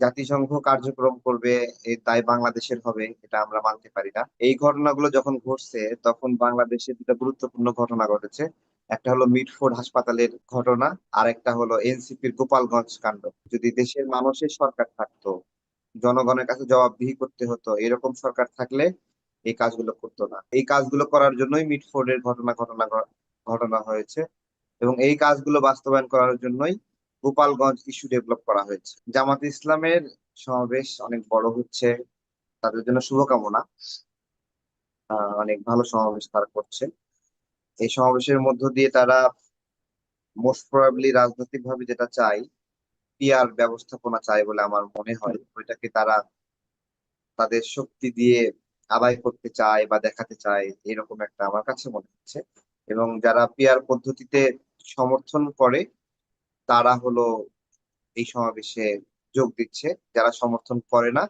জাতিসংঘ কার্যক্রম করবে তাই বাংলাদেশের হবে, এটা আমরা মানতে পারি না। এই ঘটনাগুলো যখন ঘটছে, তখন বাংলাদেশে দুটো গুরুত্বপূর্ণ ঘটনা ঘটেছে। একটা হলো মিটফোর্ড হাসপাতালের ঘটনা, আর একটা হলো এনসিপির গোপালগঞ্জ কাণ্ড। যদি দেশের মানুষের সরকার থাকতো, জনগণের কাছে জবাবদিহি করতে হতো, এরকম সরকার থাকলে এই কাজগুলো করতো না। এই কাজগুলো করার জন্যই মিটফোর্ডের ঘটনা ঘটনা ঘটনা হয়েছে। এবং এই কাজগুলো বাস্তবায়ন করার জন্যই গোপালগঞ্জ ইস্যু ডেভেলপ করা হয়েছে। জামাত ইসলামের সমাবেশ অনেক বড় হচ্ছে, তাদের জন্য শুভকামনা। অনেক ভালো সমাবেশ তারা করছে। এই সমাবেশের মধ্য দিয়ে তারা মোস্ট প্রবাবলি রাজনৈতিক ভাবে যেটা চাই পিআর ব্যবস্থাপনা চাই বলে আমার মনে হয়। ওইটাকে তারা তাদের শক্তি দিয়ে আদায় করতে চায় বা দেখাতে চায়, এরকম একটা আমার কাছে মনে হচ্ছে। এবং যারা পিআর পদ্ধতিতে সমর্থন করে তারা হলো এই সমাবেশে যোগ দিচ্ছে। যারা সমর্থন করে না,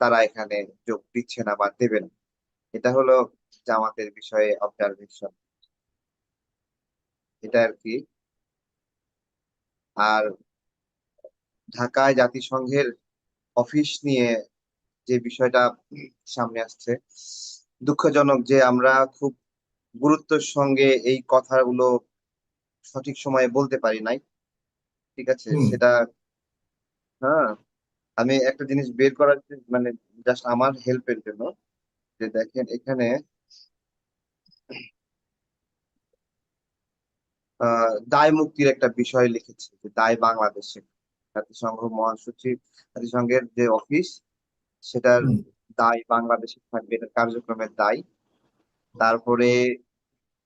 তারা এখানে যোগ দিচ্ছে না বা দেবে না। এটা হলো জামাতের বিষয়ে অবজারভেশন এটা আর কি। আর ঢাকায় জাতিসংঘের অফিস নিয়ে যে বিষয়টা সামনে আসছে, দুঃখজনক যে আমরা খুব গুরুত্বের সঙ্গে এই কথাগুলো সঠিক সময়ে বলতে পারি নাই। ঠিক আছে। সেটা হ্যাঁ আমি একটা জিনিস বের করার মানে জাস্ট আমার হেল্পের জন্য যে দেখেন এখানে আহ দায় মুক্তির একটা বিষয় লিখেছে যে দায় বাংলাদেশে জাতিসংঘ মহাসচিব জাতিসংঘের যে অফিস সেটার। দায় বাংলাদেশে থাকবে এটার কার্যক্রমের দায় তারপরে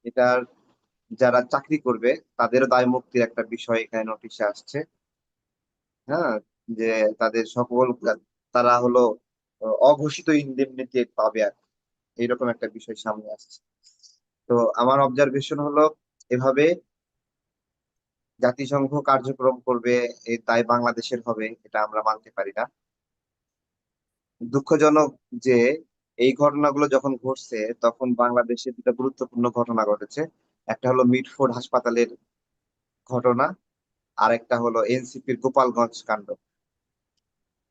এটার যারা চাকরি করবে, তাদেরও দায় মুক্তির একটা বিষয় এখানে নোটিশে আসছে। হ্যাঁ যে তাদের সকল তারা হলো, অঘোষিত ইনডেমনিটি পাবে আর। এইরকম একটা বিষয় সামনে আসছে। তো আমার অবজারভেশন হলো, এভাবে জাতিসংঘ কার্যক্রম করবে এই দায় বাংলাদেশের হবে, এটা আমরা মানতে পারি না। দুঃখজনক যে এই ঘটনাগুলো যখন ঘটছে, তখন বাংলাদেশে দুটো গুরুত্বপূর্ণ ঘটনা ঘটেছে। একটা হলো মিটফোর্ড হাসপাতালের ঘটনা আর একটা হলো এনসিপির গোপালগঞ্জ কাণ্ড।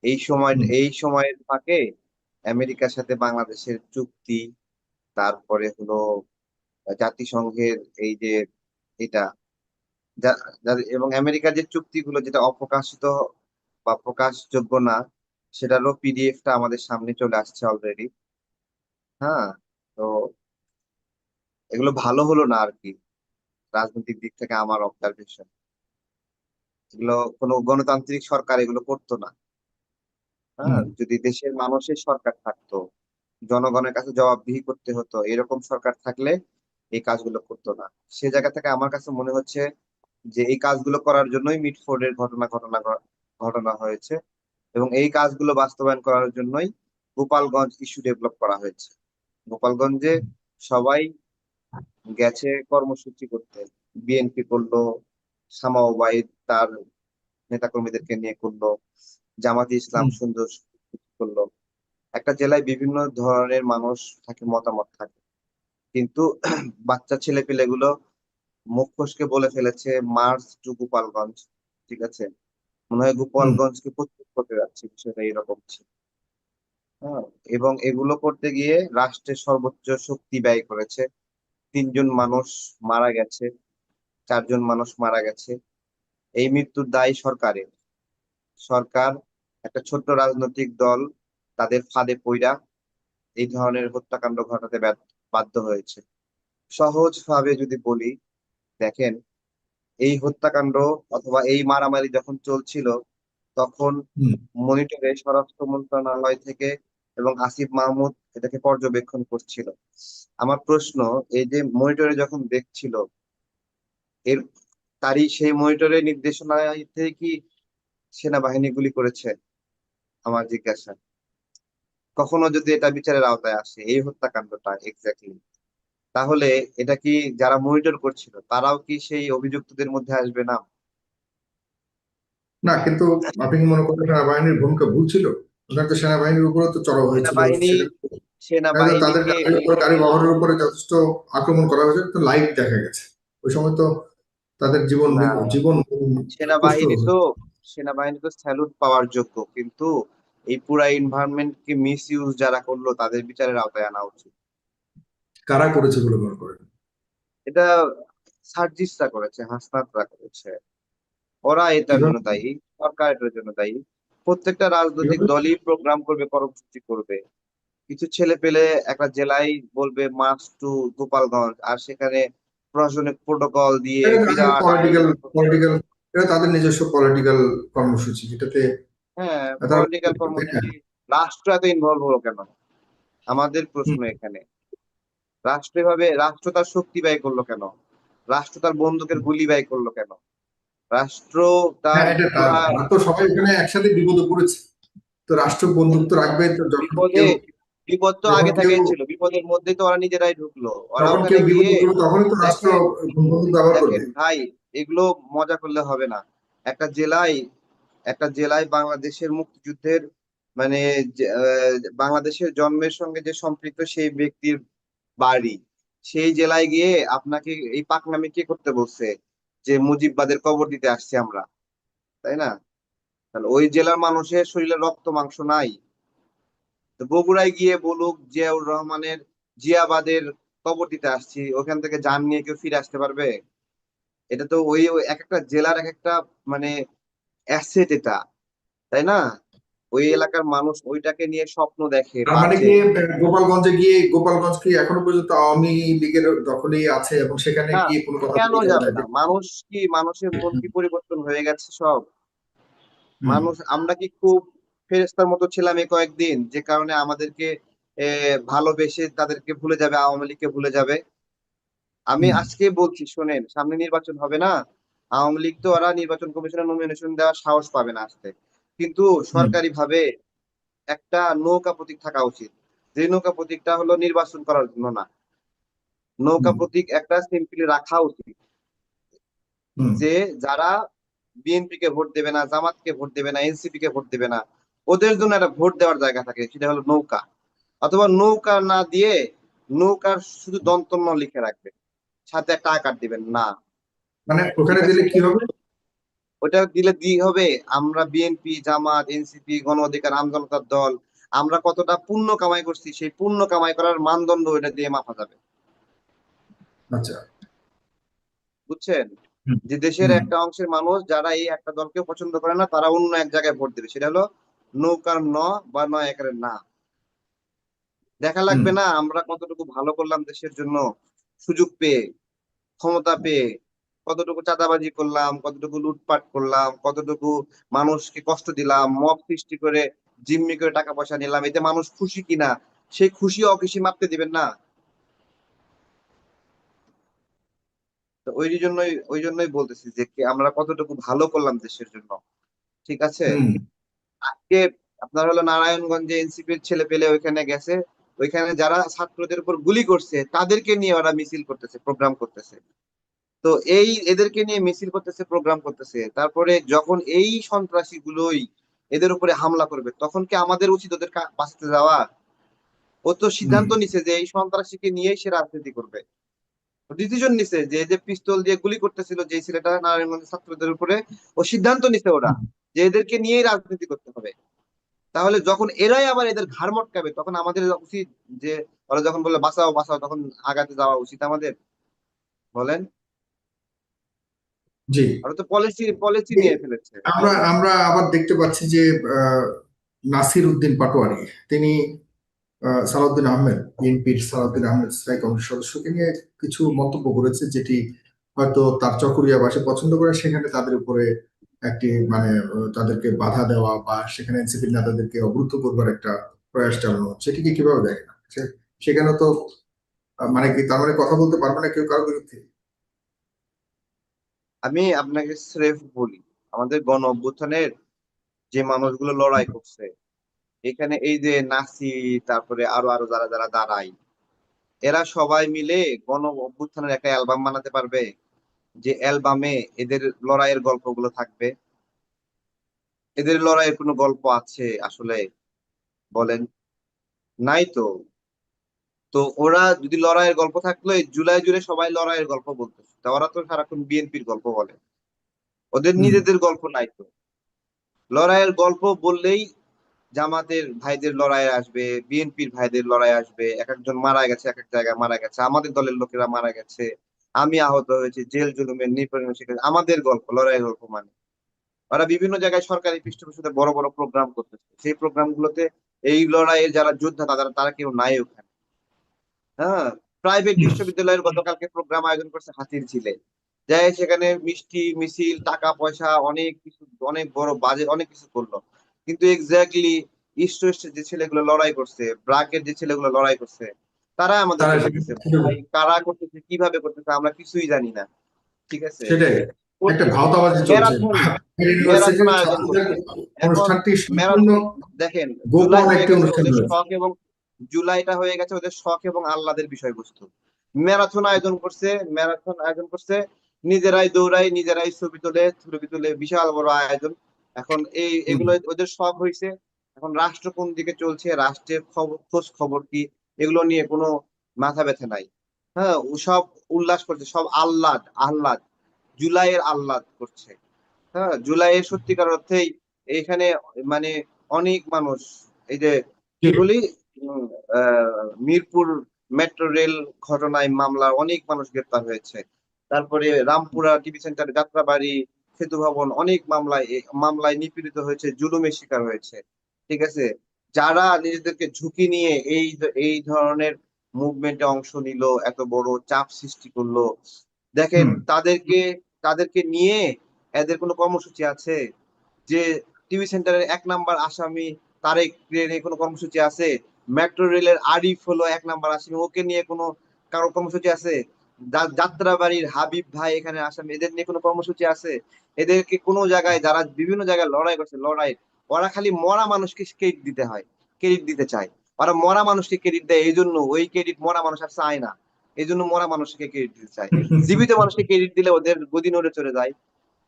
এই সময় এই সময়ের ফাঁকে আমেরিকার সাথে বাংলাদেশের চুক্তি তারপরে হলো জাতিসংঘের এই যে এটা এবং আমেরিকার যে চুক্তিগুলো যেটা অপ্রকাশিত বা প্রকাশযোগ্য না সেটারও পিডিএফটা আমাদের সামনে চলে আসছে অলরেডি হ্যাঁ তো এগুলো ভালো হলো না আর কি। রাজনৈতিক দিক থেকে আমার অবজারভেশন এগুলো কোনো গণতান্ত্রিক সরকার এগুলো করতো না। হ্যাঁ যদি দেশের মানুষের সরকার থাকতো জনগণের কাছে জবাবদিহি করতে হতো এরকম সরকার থাকলে এই কাজগুলো করতো না। সে জায়গা থেকে আমার কাছে মনে হচ্ছে যে এই কাজগুলো করার জন্যই মিটফোর্ডের ঘটনা ঘটনা ঘটনা হয়েছে এবং এই কাজগুলো বাস্তবায়ন করার জন্যই গোপালগঞ্জ ইস্যু ডেভেলপ করা হয়েছে। গোপালগঞ্জে সবাই গেছে কর্মসূচি করতে। বিএনপি করল ওবায়দ তার নেতাকর্মীদেরকে নিয়ে করল জামাতে ইসলাম সুন্দর করল। একটা জেলায় বিভিন্ন ধরনের মানুষ থাকে মতামত থাকে। কিন্তু বাচ্চা ছেলে পেলেগুলো মুখ ফসকে বলে ফেলেছে মার্চ টু গোপালগঞ্জ ঠিক আছে? মনে হয় গোপালগঞ্জকে প্রস্তুত করতে যাচ্ছে বিষয়টা এরকম ছিল। হ্যাঁ এবং এগুলো করতে গিয়ে রাষ্ট্রের সর্বোচ্চ শক্তি ব্যয় করেছে। তিনজন মানুষ মারা গেছে চারজন মানুষ মারা গেছে। এই মৃত্যুর দায় সরকারের। সরকার একটা ছোট্ট রাজনৈতিক দল তাদের ফাঁদে পইড়া এই ধরনের হত্যাকাণ্ড ঘটাতে বাধ্য হয়েছে। সহজ ভাবে যদি বলি দেখেন এই হত্যাকাণ্ড অথবা এই মারামারি যখন চলছিল তখন মনিটরে স্বরাষ্ট্র মন্ত্রণালয় থেকে এবং আসিফ মাহমুদ এটাকে পর্যবেক্ষণ করছিল। আমার প্রশ্ন এই যে মনিটরে যখন দেখছিল এর তারই সেই মনিটরের নির্দেশনায় থেকে কি সেনাবাহিনী গুলি করেছে? আমার জিজ্ঞাসা। কখনো যদি এটা বিচারের আওতায় আসে এই হত্যাকাণ্ডটা এক্স্যাক্টলি তাহলে এটা কি যারা মনিটর করছিল তারাও কি সেই অভিযুক্তদের মধ্যে আসবে না? না কিন্তু আপনি কি মনে করেন সেনাবাহিনীর ভূমিকা ভুল ছিল? সেনাবাহিনীর উপরে তো চড়াও হয়েছিল। সেনাবাহিনীকে গাড়ি বহরের উপরে যথেষ্ট আক্রমণ করা হয়েছে তো লাইভ দেখা গেছে। ওই সময় তো তাদের জীবন জীবন সেনাবাহিনী তো সেনাবাহিনী তো স্যালুট পাওয়ার যোগ্য কিন্তু এই পুরা এনভায়রনমেন্ট কে মিস ইউজ যারা করল তাদের বিচারের আওতায় আনা উচিত। কারা করেছে বলে মনে করেন? এটা সার্জিসরা করেছে হাসনাতরা করেছে। ওরা এটার জন্য দায়ী সরকার এটার জন্য দায়ী। প্রত্যেকটা রাজনৈতিক? দলই প্রোগ্রাম করবে কর্মসূচি করবে। কিছু ছেলে পেলে একটা জেলায় বলবে মার্চ টু গোপালগঞ্জ আর সেখানে প্রশাসনিক প্রোটোকল দিয়ে পলিটিক্যাল পলিটিক্যাল এটা তাদের নিজস্ব পলিটিক্যাল কর্মসূচি এটাতে হ্যাঁ পলিটিক্যাল কর্মসূচি। রাষ্ট্র এত ইনভলভ হলো কেন? আমাদের প্রশ্ন এখানে। রাষ্ট্র এভাবে রাষ্ট্র তার শক্তি ব্যয় করল কেন? রাষ্ট্র তার বন্দুকের গুলি ব্যয় করল কেন? রাষ্ট্র তার হ্যাঁ তারা তো সবাই এখানে একসাথে বিপদে পড়েছে। তো রাষ্ট্র বন্দুক তো রাখবে তো যখন বিপদে তো আগে থেকেই ছিল বিপদের মধ্যে তো ওরা নিজেরাই ঢুকলো। ওরা ওখানে গিয়ে ভাই এগুলো মজা করলে হবে না। একটা জেলায় একটা জেলায় বাংলাদেশের মুক্তিযুদ্ধের মানে বাংলাদেশের জন্মের সঙ্গে যে সম্পৃক্ত সেই ব্যক্তির বাড়ি সেই জেলায় গিয়ে আপনাকে এই পাকনামি কে করতে বলছে? যে মুজিববাদের কবর দিতে আসছি আমরা। তাই না? তাহলে ওই জেলার মানুষের শরীরে রক্ত মাংস নাই। বগুড়ায় গিয়ে বলুক জিয়াউর রহমানের জিয়াবাদের কবর দিতে আসছি ওখান থেকে যান নিয়ে কেউ ফিরে আসতে পারবে? এটা তো ওই এক একটা জেলার এক একটা মানে অ্যাসেট এটা তাই না? ওই এলাকার মানুষ ওইটাকে নিয়ে স্বপ্ন দেখে মানে কি গোপালগঞ্জে গিয়ে গোপালগঞ্জ কি এখনও পর্যন্ত আওয়ামী লীগের দখলেই আছে এবং সেখানে গিয়ে কোনো কথা কেন যাবে না? মানুষ কি মানুষের মন কি পরিবর্তন হয়ে গেছে সব? মানুষ আমরা কি খুব ফেরেশতার মতো ছিলাম এই কয়েকদিন যে কারণে আমাদেরকে ভালোবেসে তাদেরকে ভুলে যাবে আওয়ামী লীগকে ভুলে যাবে। আমি আজকে বলছি শোনেন সামনে নির্বাচন হবে না? আওয়ামী লীগ তো ওরা নির্বাচন কমিশনের নমিনেশন দেওয়ার সাহস পাবে না আসতে কিন্তু সরকারি ভাবে একটা নৌকা প্রতীক থাকা উচিত। যে নৌকা প্রতীকটা হলো নির্বাচন করার জন্য না। নৌকা প্রতীক একটা সিম্পলি রাখা উচিত। যে যারা বিএনপি কে ভোট দেবে না জামাতকে ভোট দেবে না এনসিপি কে ভোট দেবে না ওদের জন্য একটা ভোট দেওয়ার জায়গা থাকে সেটা হলো নৌকা। অথবা নৌকা না দিয়ে নৌকার শুধু দন্তন্য লিখে রাখবে সাথে একটা আকার দিবেন না। মানে ওখানে দিলে কি হবে? ওটা দিলে দি হবে আমরা বিএনপি জামাত এনসিপি গণ অধিকার আমজনতার দল আমরা কতটা পূর্ণ কামাই করছি সেই পূর্ণ কামাই করার মানদণ্ড ওটা দিয়ে মাপা যাবে। আচ্ছা। বুঝছেন? যে দেশের একটা অংশের মানুষ যারা এই একটা দলকে পছন্দ করে না তারা অন্য এক জায়গায় ভোট দেবে সেটা হলো নৌকার ন বা নয় একের না। দেখা লাগবে না আমরা কতটুকু ভালো করলাম দেশের জন্য সুযোগ পেয়ে ক্ষমতা পেয়ে কতটুকু চাঁদাবাজি করলাম কতটুকু লুটপাট করলাম কতটুকু মানুষকে কষ্ট দিলাম মব সৃষ্টি করে জিম্মি করে টাকা পয়সা নিলাম এতে মানুষ খুশি কিনা সেই খুশি অখুশি মাপতে দিবেন না। ওই জন্যই ওই জন্যই বলতেছি যে আমরা কতটুকু ভালো করলাম দেশের জন্য ঠিক আছে। আজকে আপনার হলো নারায়ণগঞ্জে এনসিপির ছেলে পেলে ওইখানে গেছে। ওইখানে যারা ছাত্রদের উপর গুলি করছে তাদেরকে নিয়ে ওরা মিছিল করতেছে প্রোগ্রাম করতেছে। তো এই এদেরকে নিয়ে মিছিল করতেছে প্রোগ্রাম করতেছে। তারপরে যখন এই সন্ত্রাসী গুলোই এদের উপরে হামলা করবে তখন কি আমাদের উচিত ওদের বাঁচতে যাওয়া? ও তো সিদ্ধান্ত নিছে যে এই সন্ত্রাসীকে নিয়েই সে রাজনীতি করবে। ডিসিশন নিছে যে যে পিস্তল দিয়ে গুলি করতেছিল যে ছেলেটা নারায়ণগঞ্জের ছাত্রদের উপরে ও সিদ্ধান্ত নিছে ওরা যে এদেরকে নিয়েই রাজনীতি করতে হবে। তাহলে যখন এরাই আবার এদের ঘাড় মটকাবে তখন আমাদের উচিত যে ওরা যখন বলে বাঁচাও বাঁচাও তখন আগাতে যাওয়া উচিত আমাদের। বলেন? জি। ওরা তো পলিসি পলিসি নিয়ে ফেলেছে। আমরা আমরা আবার দেখতে পাচ্ছি যে নাসির উদ্দিন পাটোয়ারি তিনি সালাউদ্দিন আহমেদ, বিএনপির সালাউদ্দিন আহমেদ স্থায়ী কমিটির সদস্যকে নিয়ে কিছু মন্তব্য করেছে, যেটি হয়তো তার চকরিয়া বাসে পছন্দ করে, সেখানে তাদের উপরে একটি মানে তাদেরকে বাধা দেওয়া বা সেখানে এনসিপি নেতাদেরকে অবরুদ্ধ করবার একটা প্রয়াস চালানো হচ্ছে। সেটিকে কীভাবে দেখে না সেখানে তো মানে কি তার মানে কথা বলতে পারবে না কেউ কারোর বিরুদ্ধে? আমি আপনাকে স্রেফ বলি, আমাদের গণ অভ্যুত্থানের যে মানুষগুলো লড়াই করছে এখানে এই যে নাসি তারপরে আরও আরও যারা যারা দাঁড়াই এরা সবাই মিলে গণ অভ্যুত্থানের একটা অ্যালবাম বানাতে পারবে যে অ্যালবামে এদের লড়াইয়ের গল্পগুলো থাকবে। এদের লড়াইয়ের কোনো গল্প আছে আসলে বলেন? নাই তো? তো ওরা যদি লড়াইয়ের গল্প থাকল জুলাই জুড়ে সবাই লড়াইয়ের গল্প বলতেছে তা ওরা তো সারাক্ষণ বিএনপির গল্প বলে। ওদের নিজেদের গল্প নাই তো। লড়াইয়ের গল্প বললেই জামাতের ভাইদের লড়াই আসবে, বিএনপির ভাইদের লড়াই আসবে এক একজন মারা গেছে এক এক জায়গায় মারা গেছে, আমাদের দলের লোকেরা মারা গেছে, আমি আহত হয়েছি, জেল জুলুমের নিপীড়ন শিকার আমাদের গল্প, লড়াইয়ের গল্প মানে। ওরা বিভিন্ন জায়গায় সরকারি পৃষ্ঠপোষকতা বড় বড় প্রোগ্রাম করতেছে, সেই প্রোগ্রাম গুলোতে এই লড়াইয়ের যারা যোদ্ধা তারা তারা কেউ নাই ওখানে। হ্যাঁ প্রাইভেট বিশ্ববিদ্যালয়ের গতকালকে প্রোগ্রাম আয়োজন করছে হাতির ঝিলে। যাই সেখানে মিষ্টি, মিছিল, টাকা পয়সা, অনেক কিছু, অনেক বড় বাজেট অনেক কিছু করল। কিন্তু এক্স্যাক্টলি ইস্ট ওয়েস্টের যে ছেলেগুলো লড়াই করছে ব্রাকের যে ছেলেগুলো লড়াই করছে তারা আমাদের কারা করতেছে কীভাবে করতেছে আমরা কিছুই জানি না। ঠিক আছে? সেটাই। একটা ভাওতাবাজি দেখেন। শখ এবং জুলাইটা হয়ে গেছে ওদের শখ এবং আহ্লাদের বিষয়বস্তু। ম্যারাথন আয়োজন করছে ম্যারাথন আয়োজন করছে নিজেরাই দৌড়াই নিজেরাই ছবি তোলে ছবি তুলে বিশাল বড় আয়োজন। এখন এই এগুলো ওদের সব হয়েছে এখন রাষ্ট্র কোন দিকে চলছে রাষ্ট্রের খবর খোঁজ খবর কি এগুলো নিয়ে কোনো মাথা ব্যথা নাই। হ্যাঁ সব উল্লাস করছে সব আহ্লাদ আহ্লাদ জুলাইয়ের আহ্লাদ করছে। হ্যাঁ জুলাইয়ের সত্যিকার অর্থেই এখানে মানে অনেক মানুষ এই যে কি বলি? মিরপুর মেট্রো রেল ঘটনায় মামলা অনেক মানুষ গ্রেপ্তার হয়েছে। তারপরে রামপুরা টিভি সেন্টার যাত্রাবাড়ি সেতু ভবন অনেক মামলায় মামলায় নিপীড়িত হয়েছে জুলুমের শিকার হয়েছে। ঠিক আছে? যারা নিজেদেরকে ঝুঁকি নিয়ে এই এই ধরনের মুভমেন্টে অংশ নিল এত বড় চাপ সৃষ্টি করল দেখেন তাদেরকে তাদেরকে নিয়ে এদের কোনো কর্মসূচি আছে? যে টিভি সেন্টারের এক নাম্বার আসামি তারেক নিয়ে কোনো কর্মসূচি আছে? মেট্রো রেলের আরিফ হলো এক নাম্বার আসামি ওকে নিয়ে কোনো কারও কর্মসূচি আছে? যাত্রাবাড়ির হাবিব ভাই এখানে আসামি এদের নিয়ে কোনো কর্মসূচি আছে? এদেরকে কোনো জায়গায় যারা বিভিন্ন জায়গায় লড়াই করছে, লড়াই, ওরা খালি মরা মানুষকে ক্রেডিট দিতে হয় ক্রেডিট দিতে চায়। ওরা মরা মানুষকে ক্রেডিট দেয় এই জন্য ওই ক্রেডিট মরা মানুষ আর চায় না। এই জন্য মরা মানুষকে ক্রেডিট দিতে চায়। জীবিত মানুষকে ক্রেডিট দিলে ওদের গদি নড়ে চলে যায়।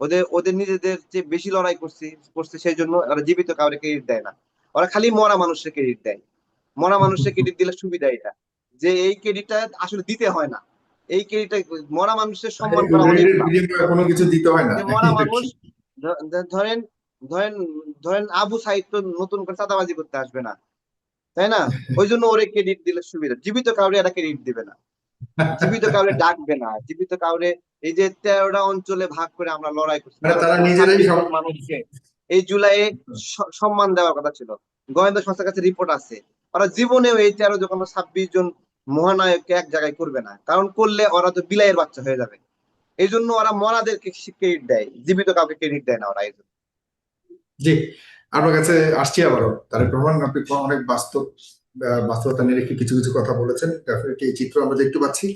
ওদের ওদের নিজেদের যে বেশি লড়াই করছে করছে সেই জন্য ওরা জীবিত কাউকে ক্রেডিট দেয় না। ওরা খালি মরা মানুষকে ক্রেডিট দেয়। মরা মানুষকে ক্রেডিট দিলে সুবিধা এটা। যে এই ক্রেডিটটা আসলে দিতে হয় না। এই ক্রেডিটটা মরা মানুষের সম্মান করা কোনো কিছু দিতে হয় না। মরা মানুষ ধরেন ধরেন ধরেন আবু সাইদ তো নতুন করে চাঁদাবাজি করতে আসবে না তাই না? ওই জন্য ওরে ক্রেডিট দিলে সুবিধা। জীবিত কাউরে এটা ক্রেডিট দিবে না। জীবিত কাউরে ডাকবে না। জীবিত কাউরে এই যে তেরোটা অঞ্চলে ভাগ করে আমরা লড়াই করছি মানে তারা নিজেরাই সব- মানুষকে এই জুলাইয়ে সম্মান দেওয়ার কথা ছিল। গোয়েন্দা সংস্থার কাছে রিপোর্ট আছে। ওরা জীবনেও এই তেরো জন ছাব্বিশ জন মহানায়ককে এক জায়গায় করবে না। কারণ করলে ওরা তো বিলাইয়ের বাচ্চা হয়ে যাবে। এই জন্য ওরা মরাদেরকে ক্রেডিট দেয়। জীবিত কাউকে ক্রেডিট দেয় না ওরা এই জন্য। জি, আপনার কাছে আসছি আবারও। তার প্রমাণ আপনি অনেক বাস্তব বাস্তবতা নিয়ে কিছু কিছু কথা বলেছেন। ডেফিনেটলি এই চিত্র আমরা দেখতে পাচ্ছি।